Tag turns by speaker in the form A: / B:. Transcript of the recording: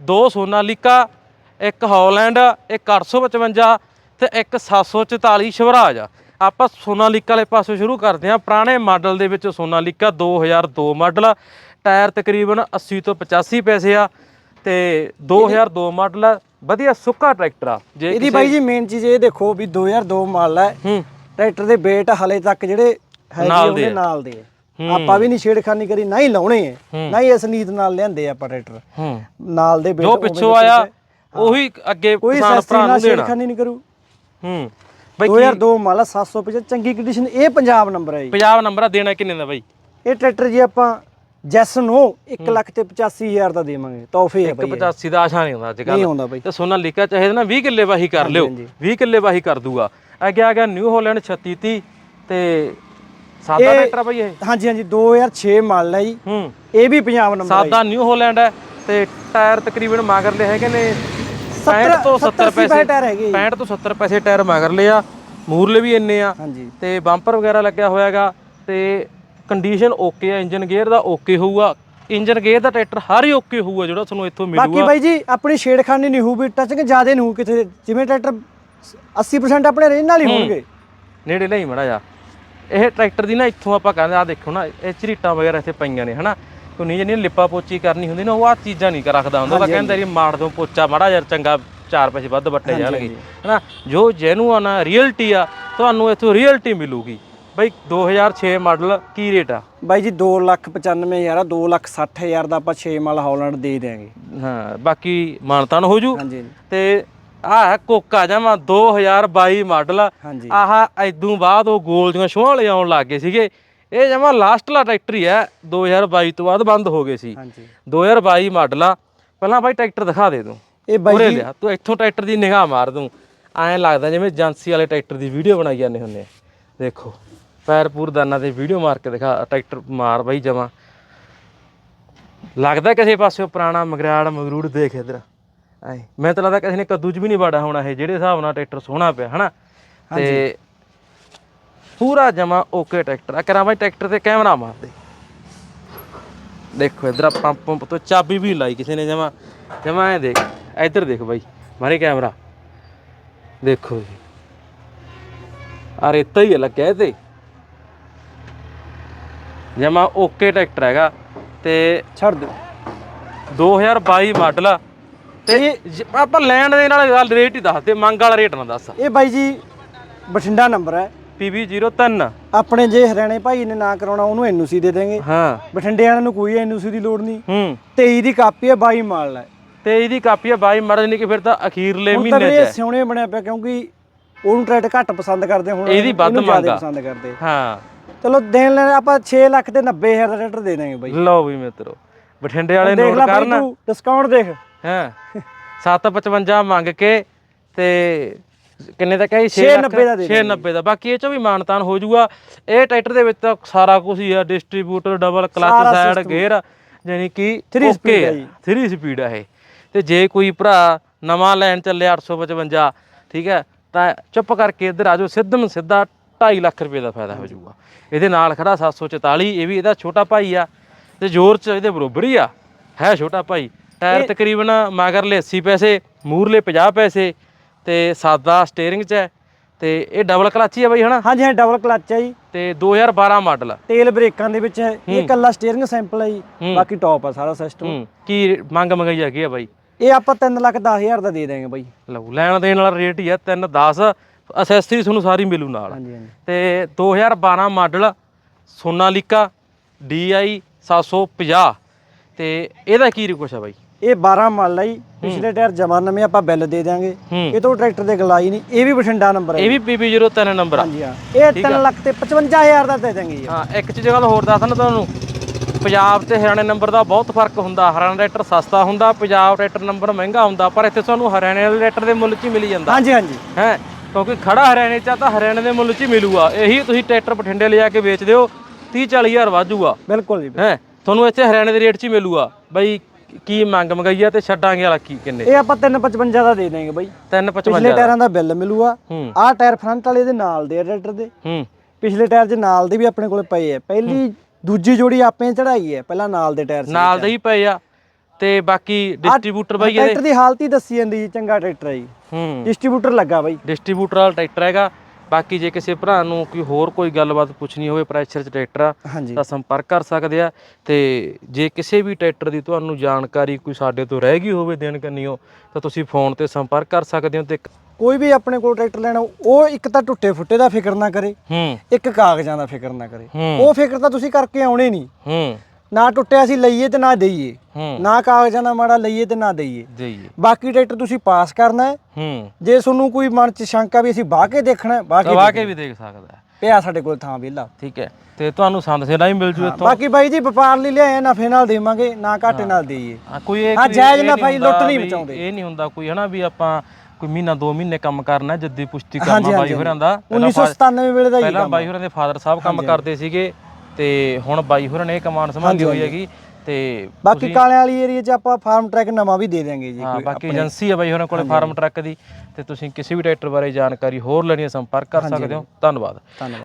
A: ਦੋ ਸੋਨਾਲੀਕਾ ਇੱਕ ਹੌਲੈਂਡ ਇੱਕ 855 ਤੇ ਇੱਕ 744 ਸ਼ਿਵਰਾਜ। ਆ ਆਪਾਂ ਸੋਨਾਲੀਕਾ ਵਾਲੇ ਪਾਸੋਂ ਸ਼ੁਰੂ ਕਰਦੇ ਹਾਂ। ਪੁਰਾਣੇ ਮਾਡਲ ਦੇ ਵਿੱਚ ਸੋਨਾਲੀਕਾ 2002 ਮਾਡਲ ਟਾਇਰ ਤਕਰੀਬਨ 80 ਤੋਂ 85 ਪੈਸੇ ਆ ਤੇ 2002 ਮਾਡਲ ਵਧੀਆ ਸੁੱਕਾ ਟਰੈਕਟਰ ਆ। ਜੇ
B: ਇਹਦੀ ਬਾਈ ਜੀ ਮੇਨ ਚੀਜ਼ ਇਹ ਦੇਖੋ ਵੀ 2002 ਮਾਡਲ ਹੈ। ਟਰੈਕਟਰ ਦੇ ਵੇਟ ਹਲੇ ਤੱਕ ਜਿਹੜੇ ਹੈ ਜੀ ਉਹਦੇ। ਨਾਲ ਦੇ। ਆਪਾਂ ਵੀ ਨਹੀਂ ਛੇੜਖਾਨੀ ਕਰੀ ਨਾ ਹੀ ਲਾਉਣੇ ਹੈ। ਨਾ ਹੀ ਇਸ ਨੀਤ ਨਾਲ ਲਿਆਂਦੇ ਆ ਆਪਾਂ ਟਰੈਕਟਰ। ਨਾਲ ਦੇ ਵੇਟ
A: ਜੋ ਪਿੱਛੋਂ ਆਇਆ ਉਹੀ ਅੱਗੇ ਕਿਸਾਨ ਭਰਾ ਨੂੰ ਦੇਣਾ।
B: ਛੇੜਖਾਨੀ ਨਹੀਂ ਕਰੂ।
A: ਹੂੰ। ਬਈ
B: 2002 ਮਾਡਲ 750 ਚੰਗੀ ਕੰਡੀਸ਼ਨ ਇਹ ਪੰਜਾਬ ਨੰਬਰ ਹੈ ਜੀ।
A: ਪੰਜਾਬ ਨੰਬਰ ਆ ਦੇਣਾ ਕਿੰਨੇ ਦਾ ਬਾਈ?
B: ਇਹ ਟਰੈਕਟਰ ਜੀ ਆਪਾਂ ਜੈਸ ਨੂੰ 1 ਲੱਖ ਤੇ 85000 ਦਾ ਦੇਵਾਂਗੇ ਤੋਹਫੇ ਹੈ ਬਾਈ
A: 85 ਦਾ ਆਸ਼ਾ ਨਹੀਂ ਹੁੰਦਾ ਅੱਜ
B: ਨਹੀਂ
A: ਕੱਲ
B: ਆਉਂਦਾ ਬਾਈ।
A: ਤੇ ਸੋਨਾ ਲਿਖਿਆ ਚਾਹੇ ਨਾ 20 ਕਿੱਲੇ ਵਾਹੀ ਕਰ ਲਿਓ 20 ਕਿੱਲੇ ਵਾਹੀ ਕਰ ਦੂਗਾ। ਅੱਗੇ ਆ ਗਿਆ ਨਿਊ ਹਾਲੈਂਡ 3630 ਤੇ ਸਾਦਾ ਟਰੈਕਟਰ ਆ ਬਈ ਇਹ?
B: ਹਾਂਜੀ ਹਾਂਜੀ 2006 ਮਾਡਲ ਹੈ ਜੀ।
A: ਹੂੰ।
B: ਇਹ ਵੀ ਪੰਜਾਬ ਨੰਬਰ ਹੈ
A: ਸਾਦਾ ਨਿਊ ਹਾਲੈਂਡ ਹੈ ਤੇ ਟਾਇਰ ਤਕਰੀਬਨ ਮਗਰਲੇ ਹੈਗੇ ਨੇ 65 ਤੋਂ 70
B: 80
A: ਪੈਸੇ
B: ਟਾਇਰ ਹੈਗੇ ਜੀ।
A: 65 ਤੋਂ 70 ਪੈਸੇ ਟਾਇਰ ਮਗਰਲੇ ਆ। ਮੂਰਲੇ ਵੀ ਇੰਨੇ ਆ।
B: ਹਾਂਜੀ।
A: ਤੇ ਬੰਪਰ ਵਗੈਰਾ ਲੱਗਿਆ ਹੋਇਆਗਾ ਤੇ ਕੰਡੀਸ਼ਨ ਓਕੇ ਆ ਇੰਜਨ ਗੇਅਰ ਦਾ ਓਕੇ ਹੋਊਗਾ। ਇੰਜਨ ਗੇਅਰ ਦਾ ਟਰੈਕਟਰ ਹਰ ਹੀ ਓਕੇ ਹੋਊਗਾ ਜਿਹੜਾ ਤੁਹਾਨੂੰ ਇੱਥੋਂ
B: ਬਾਕੀ
A: ਮਿਲੂਗਾ
B: ਬਾਈ ਜੀ ਆਪਣੀ ਛੇੜਖਾਨੀ ਨਹੀਂ ਹੋਊ ਵੀ ਟੱਚਿੰਗ ਜ਼ਿਆਦੇ ਨਹੀਂ ਹੋਊ ਕਿਤੇ। ਜਿਵੇਂ ਟਰੈਕਟਰ 80% ਆਪਣੇ ਰੇਂਜ ਨਾਲ ਹੀ ਹੋਣਗੇ।
A: ਨੇੜੇ ਲਈ ਮੜਾ ਜਾ ਇਹ ਟਰੈਕਟਰ ਦੀ ਨਾ ਇੱਥੋਂ ਆਪਾਂ ਕਹਿੰਦੇ ਆ ਦੇਖੋ ਨਾ ਇਹ ਝਰੀਟਾਂ ਵਗੈਰਾ ਇੱਥੇ ਪਈਆਂ ਨੇ ਹਨਾ? ਕੋਈ ਨਹੀਂ ਜਿਹਨੇ ਲਿਪਾ ਪੋਚੀ ਕਰਨੀ ਹੁੰਦੀ ਨਾ ਉਹ ਆ ਚੀਜ਼ਾਂ ਨਹੀਂ ਰੱਖਦਾ ਹੁੰਦਾ। ਤਾਂ ਕਹਿੰਦਾ ਜੀ ਮਾਰ ਦੋ ਪੋਚਾ ਮਾੜਾ ਯਾਰ ਚੰਗਾ ਚਾਰ ਪੈਸੇ ਵੱਧ ਵੱਟੇ ਜਾਣਗੇ ਹਨਾ? ਜੋ ਜੈਨੂਅਨ ਆ ਰੀਅਲਟੀ ਆ ਤੁਹਾਨੂੰ ਇੱਥੋਂ ਰੀਅਲਟੀ ਮਿਲੂਗੀ। ਬਈ 2006 ਮਾਡਲ ਕੀ ਰੇਟ ਆ?
B: ਬਾਈ ਜੀ 295000 ਆ 260000 ਦਾ ਆਪਾਂ 6 ਮਾਲ ਹਾਲੈਂਡ ਦੇ ਦਿਆਂਗੇ।
A: ਹਾਂ ਬਾਕੀ ਮਾਨਤਾਨ ਹੋ ਜੂ।
B: ਹਾਂਜੀ।
A: ਤੇ ਆਹ ਹੈ ਕੋਕਾ ਜਾਵਾਂ 2022 ਮਾਡਲ ਆਹ ਐਦੂ ਬਾਅਦ ਉਹ ਗੋਲ ਦੀਆਂ ਛੋਹਾਂ ਵਾਲੇ ਆਉਣ ਲੱਗ ਗਏ ਸੀਗੇ। ਇਹ ਜਮਾ ਲਾਸਟਲਾ ਟਰੈਕਟਰ ਹੀ ਹੈ 2022 ਤੋਂ ਬਾਅਦ ਬੰਦ ਹੋ ਗਏ ਸੀ।
B: ਹਾਂਜੀ।
A: 2022 ਮਾਡਲ ਆ। ਪਹਿਲਾਂ ਬਾਈ ਟਰੈਕਟਰ ਦਿਖਾ ਦੇ ਤੂੰ।
B: ਇਹ ਬਾਈ
A: ਲਿਆ। ਤੂੰ ਇੱਥੋਂ ਟਰੈਕਟਰ ਦੀ ਨਿਗਾਹ ਮਾਰ ਦੂੰ ਐਂ ਲੱਗਦਾ ਜਿਵੇਂ ਏਜੰਸੀ ਵਾਲੇ ਟਰੈਕਟਰ ਦੀ ਵੀਡੀਓ ਬਣਾਈ ਜਾਂਦੇ ਹੁੰਦੇ ਆ। ਦੇਖੋ ਪੈਰ ਪੂਰ ਦਾਨਾ ਤੇ ਵੀਡੀਓ ਮਾਰ ਕੇ ਦਿਖਾ ਟਰੈਕਟਰ ਮਾਰ ਬਾਈ ਜਮਾ। ਲੱਗਦਾ ਕਿਸੇ ਪਾਸੇ ਪੁਰਾਣਾ ਮਗਰਾੜ ਮਗਰੂੜ ਦੇਖ ਇਧਰ। ਐ ਮੈਂ ਤਾਂ ਲੱਗਦਾ ਕਿਸੇ ਨੇ ਕੱਦੂ ਚ ਵੀ ਨਹੀਂ ਵਾੜਾ ਹੋਣਾ ਇਹ ਜਿਹੜੇ ਹਿਸਾਬ ਨਾਲ ਟਰੈਕਟਰ ਸੋਹਣਾ ਪਿਆ ਹਨਾ? ਤੇ ਪੂਰਾ ਜਮਾ ਓਕੇ ਟਰੈਕਟਰ ਆ। ਕਰਾਂ ਬਾਈ ਟਰੈਕਟਰ ਤੇ ਕੈਮਰਾ ਮਾਰ ਦੇ ਦੇਖੋ ਇਧਰ ਪੰਪ ਪੰਪ ਤੋਂ ਚਾਬੀ ਵੀ ਲਾਈ ਕਿਸੇ ਨੇ ਜਮਾ। ਜਮਾ ਐ ਦੇਖ ਇੱਧਰ ਦੇਖ ਬਾਈ ਮਾਰੇ ਕੈਮਰਾ। ਦੇਖੋ ਜੀ। ਆ ਰੇਤਾ ਹੀ ਲੱਗਿਆ ਤੇ ਜਮਾ ਓਕੇ ਟਰੈਕਟਰ ਹੈਗਾ। ਤੇ
B: ਛੱਡ ਦਿਓ।
A: 2022 ਮਾਡਲ ਆ। ਤੇ ਆਪਾਂ ਲੈਣ ਦੇ ਨਾਲ ਗੱਲ ਰੇਟ ਹੀ ਦੱਸ ਦੇ ਮੰਗ ਵਾਲਾ ਰੇਟ ਨਾ ਦੱਸ।
B: ਇਹ ਬਾਈ ਜੀ ਬਠਿੰਡਾ ਨੰਬਰ ਹੈ।
A: PB03
B: ਆਪਣੇ ਜੇ ਹਰਿਆਣੇ ਭਾਈ ਨੇ ਨਾ ਕਰਾਉਣਾ ਉਹਨੂੰ ਐਨਓਸੀ ਦੇ ਦੇਂਗੇ
A: ਹਾਂ।
B: ਬਠਿੰਡੇ ਵਾਲਿਆਂ ਨੂੰ ਕੋਈ ਐਨਓਸੀ ਦੀ ਲੋੜ ਨਹੀਂ।
A: ਹੂੰ।
B: 23 ਦੀ ਕਾਪੀ ਹੈ 22 ਮਾਡਲ ਹੈ।
A: ਤੇ ਇਹਦੀ ਕਾਪੀ ਆ 22 ਮਾਡਲ ਨਹੀਂ ਕਿ ਫਿਰ ਤਾਂ ਅਖੀਰਲੇ ਮਹੀਨੇ ਚ ਹੈ।
B: ਸਿਉਣੇ ਬਣਿਆ ਪਿਆ ਕਿਉਂਕਿ ਉਹਨੂੰ ਟਰੈਕਟਰ ਘੱਟ ਪਸੰਦ ਕਰਦੇ ਹੁਣ
A: ਇਹਦੀ ਵੱਧ ਮੰਗ।
B: ਪਸੰਦ ਕਰਦੇ।
A: ਹਾਂ।
B: ਚਲੋ ਦੇਣ ਲੈਣ ਆਪਾਂ 6 ਲੱਖ ਤੇ 90000 ਦਾ ਟਰੈਕਟਰ ਦੇ ਦਾਂਗੇ ਬਾਈ।
A: ਲਓ ਵੀ ਮਿੱਤਰੋ ਬਠਿੰਡੇ ਵਾਲੇ ਨੋਟ ਕਰਨ।
B: ਤੂੰ ਡਿਸਕਾਊਂਟ ਦੇਖ।
A: ਹਾਂ? 755 ਮੰਗ ਕੇ ਤੇ ਕਿੰਨੇ ਦਾ ਕਹੀ
B: 690 ਦਾ ਦੇ
A: 690 ਦਾ। ਬਾਕੀ ਇਹ ਚੋਂ ਵੀ ਮਾਨਤਾਨ ਹੋ ਜਾਊਗਾ। ਇਹ ਟਰੈਕਟਰ ਦੇ ਵਿੱਚ ਤਾਂ ਸਾਰਾ ਕੁਝ ਹੀ ਆ। Distributor double clutch side gear ਯਾਨੀ ਕਿ
B: Three
A: ਓਕੇ
B: speed
A: ਆ
B: ਆ ਜੀ।
A: 3 ਸਪੀਡ ਇਹ। ਤੇ ਜੇ ਕੋਈ ਭਰਾ ਨਵਾਂ ਲੈਣ ਚੱਲੇ 855 ਠੀਕ ਹੈ ਤਾਂ ਚੁੱਪ ਕਰਕੇ ਇੱਧਰ ਆ ਜਾਓ। ਸਿੱਧਮ ਸਿੱਧਾ 2.5 ਲੱਖ ਰੁਪਏ ਦਾ ਫਾਇਦਾ ਹੋ ਜਾਊਗਾ। ਇਹਦੇ ਨਾਲ ਖੜਾ 744 ਇਹ ਵੀ ਇਹਦਾ ਛੋਟਾ ਭਾਈ ਆ। ਤੇ ਜ਼ੋਰ ਚ ਇਹਦੇ ਬਰੋਬਰ ਹੀ ਆ। ਹੈ ਛੋਟਾ ਭਾਈ। ਟਾਇਰ ਤਕਰੀਬਨ ਮਗਰਲੇ 80 ਪੈਸੇ ਮੂਰਲੇ 50 ਪੈਸੇ ਤੇ ਸਾਦਾ ਸਟੀਅਰਿੰਗ ਚ ਹੈ ਤੇ ਇਹ ਡਬਲ ਕਲਚ ਹੀ ਆ ਬਈ ਹਨਾ?
B: ਹਾਂਜੀ ਹਾਂ ਡਬਲ ਕਲਚ ਹੈ ਜੀ।
A: ਤੇ 2012 ਮਾਡਲ
B: ਤੇਲ ਬ੍ਰੇਕਾਂ ਦੇ ਵਿੱਚ ਹੈ। ਇਹ ਕੱਲਾ ਸਟੀਅਰਿੰਗ ਸੈਂਪਲ ਹੈ ਜੀ।
A: ਹੂੰ।
B: ਬਾਕੀ ਟੌਪ ਆ ਸਾਰਾ ਸਿਸਟਮ
A: ਹੂੰ। ਕੀ ਮੰਗ ਮੰਗਾਈ ਹੈਗੀ ਆ ਬਾਈ?
B: ਇਹ ਆਪਾਂ 3 ਲੱਖ 10000 ਦਾ ਦੇ ਦਾਂਗੇ ਬਾਈ।
A: ਲਓ ਲੈਣ ਦੇਣ ਵਾਲਾ ਰੇਟ ਹੀ ਆ 3 10 ਅਸੈਸਰੀ ਤੁਹਾਨੂੰ ਸਾਰੀ ਮਿਲੂ ਨਾਲ।
B: ਹਾਂਜੀ ਹਾਂਜੀ।
A: ਤੇ 2012 ਮਾਡਲ ਸੋਨਾਲੀਕਾ DI 750 ਤੇ ਇਹਦਾ ਕੀ ਰਿਕੁਐਸਟ ਆ ਬਾਈ?
B: ਇਹ 12 ਮਾਡਲ ਹੈ ਜੀ। ਪਿਛਲੇ ਟਾਇਰ ਜਮਾ ਨਵੇਂ ਆਪਾਂ ਬਿੱਲ ਦੇ ਦਾਂਗੇ
A: ਹੂੰ।
B: ਇਹ ਤੋਂ ਟਰੈਕਟਰ ਦੇ ਗਲਾਈ ਨਹੀਂ ਇਹ ਵੀ ਬਠਿੰਡਾ ਨੰਬਰ ਹੈ
A: ਇਹ ਵੀ PB03 ਨੰਬਰ ਆ।
B: ਹਾਂਜੀ ਹਾਂ। ਇਹ 3 ਲੱਖ ਤੇ 55000 ਦਾ ਦੇ ਦਾਂਗੇ ਜੀ।
A: ਹਾਂ ਇੱਕ ਚੀਜ਼ ਗੱਲ ਹੋਰ ਦੱਸਦਾ ਤੁਹਾਨੂੰ। ਪੰਜਾਬ ਤੇ ਹਰਿਆਣੇ ਨੰਬਰ ਦਾ ਬਹੁਤ ਫ਼ਰਕ ਹੁੰਦਾ। ਹਰਿਆਣਾ ਟਰੈਕਟਰ ਸਸਤਾ ਹੁੰਦਾ ਪੰਜਾਬ ਟਰੈਕਟਰ ਨੰਬਰ ਮਹਿੰਗਾ ਹੁੰਦਾ ਪਰ ਇੱਥੇ ਤੁਹਾਨੂੰ ਹਰਿਆਣੇ ਵਾਲੇ ਟਰੈਕਟਰ ਦੇ ਮੁੱਲ 'ਚ ਹੀ ਮਿਲੀ ਜਾਂਦਾ।
B: ਹਾਂਜੀ ਹਾਂਜੀ।
A: ਹੈ? ਕਿਉਂਕਿ ਖੜਾ ਹਰਿਆਣੇ 'ਚ ਆ ਤਾਂ ਹਰਿਆਣੇ ਦੇ ਮੁੱਲ 'ਚ ਹੀ ਮਿਲੂਗਾ। ਇਹੀ ਤੁਸੀਂ ਟਰੈਕਟਰ ਬਠਿੰਡੇ ਲਿਜਾ ਕੇ ਵੇਚ ਦਿਓ 30 40000 ਵਾਜੂਗਾ
B: ਬਿਲਕੁਲ ਜੀ।
A: ਹੈ? ਤੁਹਾਨੂੰ ਇੱਥੇ ਹਰਿਆਣੇ ਦੇ ਰੇਟ 'ਚ ਹੀ ਮਿਲੂਗਾ। ਬਈ ਕੀ ਮੰਗ ਮੰਗਾਈ ਆ ਤੇ ਛੱਡਾਂਗੇ ਵਾਲਾ ਕੀ ਕਿੰਨੇ?
B: ਇਹ ਆਪਾਂ 355 ਦਾ ਦੇ ਦਾਂਗੇ ਬਾਈ।
A: 355
B: ਪਿਛਲੇ ਟਾਇਰਾਂ ਦਾ ਬਿੱਲ ਮਿਲੂਗਾ। ਆਹ ਟਾਇਰ ਫਰੰਟ ਵਾਲੇ ਦੇ ਨਾਲ ਦੇ ਟਰੈਕਟਰ ਦੇ।
A: ਹੂੰ।
B: ਪਿਛਲੇ ਟਾਇਰ ਦੇ ਨਾਲ ਦੇ ਵੀ ਆਪਣੇ ਕੋਲੇ ਪਏ ਆ। ਪਹਿਲੀ ਦੂਜੀ ਜੋੜੀ ਆਪੇ ਚੜਾਈ ਹੈ ਪਹਿਲਾਂ ਨਾਲ ਦੇ ਟਾਇਰ ਸੀ
A: ਨਾਲ ਦੇ ਹੀ ਪਏ ਆ। ਤੇ ਬਾਕੀ ਡਿਸਟ੍ਰੀਬਿਊਟਰ ਬਾਈ ਇਹਦੇ
B: ਟਰੈਕਟਰ ਦੀ ਹਾਲਤ ਹੀ ਦੱਸੀ ਜਾਂਦੀ ਚੰਗਾ ਟਰੈਕਟਰ ਹੈ ਜੀ।
A: ਹੂੰ।
B: ਡਿਸਟ੍ਰੀਬਿਊਟਰ ਲੱਗਾ ਬਾਈ।
A: ਡਿਸਟ੍ਰੀਬਿਊਟਰ ਵਾਲਾ ਟਰੈਕਟਰ ਹੈਗਾ। ਬਾਕੀ ਜੇ ਕਿਸੇ ਭਰਾ ਨੂੰ ਕੋਈ ਹੋਰ ਕੋਈ ਗੱਲਬਾਤ ਪੁੱਛਣੀ ਹੋਵੇ ਪ੍ਰੈਸ਼ਰ 'ਚ ਟਰੈਕਟਰ ਆ
B: ਹਾਂਜੀ।
A: ਤਾਂ ਸੰਪਰਕ ਕਰ ਸਕਦੇ ਆ। ਤੇ ਜੇ ਕਿਸੇ ਵੀ ਟਰੈਕਟਰ ਦੀ ਤੁਹਾਨੂੰ ਜਾਣਕਾਰੀ ਕੋਈ ਸਾਡੇ ਤੋਂ ਰਹਿ ਗਈ ਹੋਵੇ ਦੇਣ ਕੰਨੀਓ ਤਾਂ ਤੁਸੀਂ ਫੋਨ ਤੇ ਸੰਪਰਕ ਕਰ ਸਕਦੇ ਹੋ ਤੇ
B: ਕੋਈ ਵੀ ਆਪਣੇ ਕੋਲ ਟਰੈਕਟਰ ਲੈਣਾ ਉਹ ਇੱਕ ਤਾਂ ਟੁੱਟੇ ਫੁੱਟੇ ਦਾ ਫਿਕਰ ਨਾ ਕਰੇ।
A: ਹੂੰ।
B: ਇੱਕ ਕਾਗਜ਼ਾਂ ਦਾ ਫਿਕਰ ਨਾ ਕਰੇ। ਉਹ ਫਿਕਰ ਤਾਂ ਤੁਸੀਂ ਕਰਕੇ ਆਉਣੇ ਨਹੀਂ।
A: ਹੂੰ।
B: ਨਾ ਟੁੱਟਿਆ ਸੀ ਲਈਏ ਤੇ ਨਾ ਦਈਏ।
A: ਹੂੰ।
B: ਨਾ ਕਾਗਜ਼ਾਂ ਦਾ ਮਾੜਾ ਲਈਏ ਤੇ ਨਾ ਦਈਏ।
A: ਦੇਈਏ।
B: ਬਾਕੀ ਟਰੈਕਟਰ ਤੁਸੀਂ ਪਾਸ ਕਰਨਾ ਹੈ।
A: ਹੂੰ।
B: ਜੇ ਤੁਹਾਨੂੰ ਕੋਈ ਮਨ ਚ ਸ਼ੰਕਾ ਵੀ ਅਸੀਂ ਬਾਹ ਕੇ ਦੇਖਣਾ ਹੈ, ਕੇ
A: ਦਵਾ ਕੇ ਵੀ ਦੇਖ ਸਕਦਾ ਹੈ।
B: ਪਿਆ ਸਾਡੇ ਕੋਲ ਥਾਂ ਵਿਹਲਾ।
A: ਠੀਕ ਹੈ। ਤੇ ਤੁਹਾਨੂੰ ਸੰਦ ਸੇਲਾ ਵੀ ਮਿਲ ਜੂ ਇੱਥੋਂ।
B: ਬਾਕੀ ਬਾਈ ਜੀ ਵਪਾਰ ਲਈ ਲਿਆਏ ਨਫੇ ਨਾਲ ਦੇਵਾਂਗੇ ਨਾ ਘਾਟੇ ਨਾਲ ਦੇਈਏ।
A: ਹਾਂ, ਕੋਈ ਇਹ
B: ਹਾਂ,
A: ਕੋਈ
B: ਜਾਇਜ਼
A: ਇਹ
B: ਨਾ
A: ਨਹੀਂ
B: ਭਾਈ, ਲੁੱਟ ਨਹੀਂ
A: ਵੀ
B: ਬਚਾਉਂਦੇ।
A: ਇਹ ਨਹੀਂ ਹੁੰਦਾ ਕੋਈ ਹਨਾ ਵੀ ਆਪਾਂ ਕੋਈ ਮਹੀਨਾ ਦੋ ਮਹੀਨੇ ਕੰਮ ਕਰਨਾ ਜੱਦੀ ਪੁਸ਼ਤੀ ਕਰਨਾ ਬਾਈ ਹੋਰਾਂ ਦਾ। ਪਹਿਲਾਂ ਫਾ-
B: 1997 ਵੇਲੇ ਦਾ ਹੀ
A: ਪਹਿਲਾਂ ਬਾਈ ਹੋਰਾਂ ਦੇ ਫਾਦਰ ਸਾਹਿਬ ਕੰਮ ਕਰਦੇ ਸੀਗੇ। ਤੇ ਹੁਣ ਬਾਈ ਹੋਰਾਂ ਨੇ ਇਹ ਕਮਾਨ ਸੰਭਾਲੀ ਹੋਈ ਹੈਗੀ ਤੇ
B: ਬਾਕੀ ਕਾਲਿਆਂ ਵਾਲੀ ਏਰੀਆ 'ਚ ਆਪਾਂ ਫਾਰਮ ਟਰੈਕ ਨਵਾਂ ਵੀ ਦੇ ਦਿਆਂਗੇ ਜੀ
A: ਹਾਂ ਬਾਕੀ ਏਜੰਸੀ ਹੈ ਬਾਈ ਹੋਰਾਂ ਕੋਲੇ ਫਾਰਮ ਟਰੱਕ ਦੀ ਤੇ ਤੁਸੀਂ ਕਿਸੇ ਵੀ ਟਰੈਕਟਰ ਬਾਰੇ ਜਾਣਕਾਰੀ ਹੋਰ ਲੈਣੀ ਹੈ ਸੰਪਰਕ ਕਰ ਸਕਦੇ ਹੋ। ਧੰਨਵਾਦ।
B: ਧੰਨਵਾਦ।